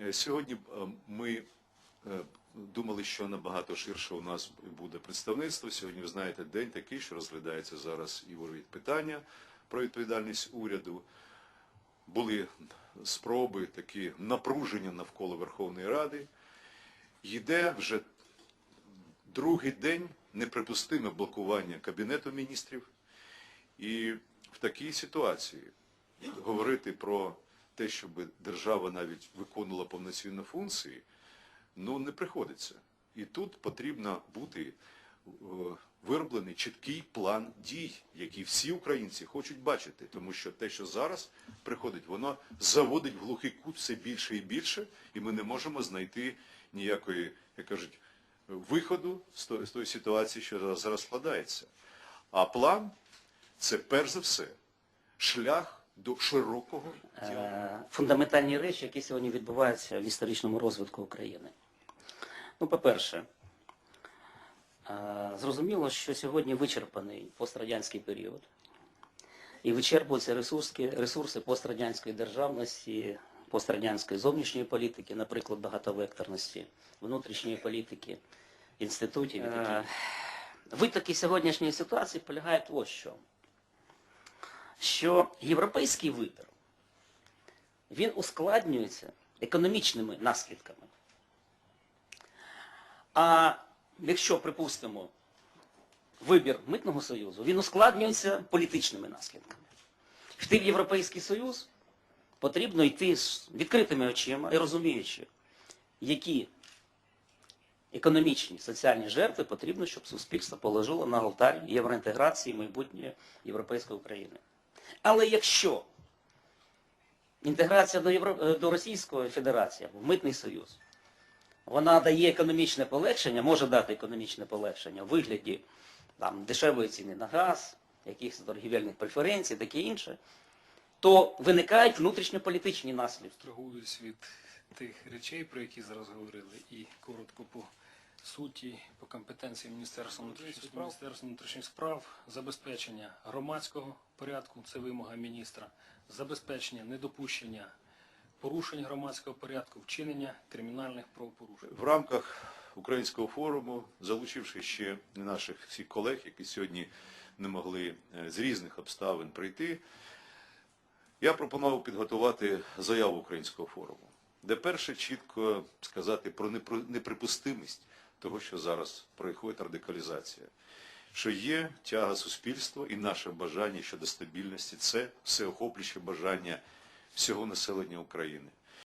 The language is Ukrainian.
Е, Сьогодні е, ми е, думали, що набагато ширше у нас буде представництво. Сьогодні, ви знаєте, день такий, що розглядається зараз і питання про відповідальність уряду. Були спроби такі напруження навколо Верховної Ради. Йде вже другий день неприпустиме блокування Кабінету міністрів. І в такій ситуації говорити про те, щоб держава навіть виконувала повноцінні функції, ну не приходиться. І тут потрібно бути е, вироблений чіткий план дій, який всі українці хочуть бачити, тому що те, що зараз приходить, воно заводить в глухий кут все більше і більше, і ми не можемо знайти ніякої, як кажуть, виходу з тої, з тої ситуації, що зараз складається. А план це перш за все шлях до широкого діалогу. Е, фундаментальні речі, які сьогодні відбуваються в історичному розвитку України. Ну, по-перше, е, зрозуміло, що сьогодні вичерпаний пострадянський період. І вичерпуються ресурси, ресурси пострадянської державності, пострадянської зовнішньої політики, наприклад, багатовекторності, внутрішньої політики, інститутів. Витоки сьогоднішньої ситуації полягають ось що. Що європейський вибір, він ускладнюється економічними наслідками. А якщо, припустимо, вибір Митного Союзу, він ускладнюється політичними наслідками. Йти в Європейський Союз потрібно йти з відкритими очима і розуміючи, які економічні, соціальні жертви потрібно, щоб суспільство положило на алтарь євроінтеграції майбутньої Європейської України. Але якщо інтеграція до, Євро... е, до Російської Федерації, в Митний Союз, вона дає економічне полегшення, може дати економічне полегшення в вигляді там, дешевої ціни на газ, якихось торгівельних преференцій, таке інше, то виникають внутрішньополітичні наслідки. Абстрагуюсь від тих речей, про які зараз говорили, і коротко по суті, по компетенції Міністерства внутрішніх справ. Міністерства внутрішніх справ, забезпечення громадського порядку, це вимога міністра, забезпечення недопущення порушень громадського порядку, вчинення кримінальних правопорушень. В рамках українського форуму, залучивши ще наших всіх колег, які сьогодні не могли е, з різних обставин прийти, я пропонував підготувати заяву українського форуму, де перше чітко сказати про непро- неприпустимість того, що зараз проходить радикалізація, що є тяга суспільства і наше бажання щодо стабільності, це всеохоплююче бажання всього населення України.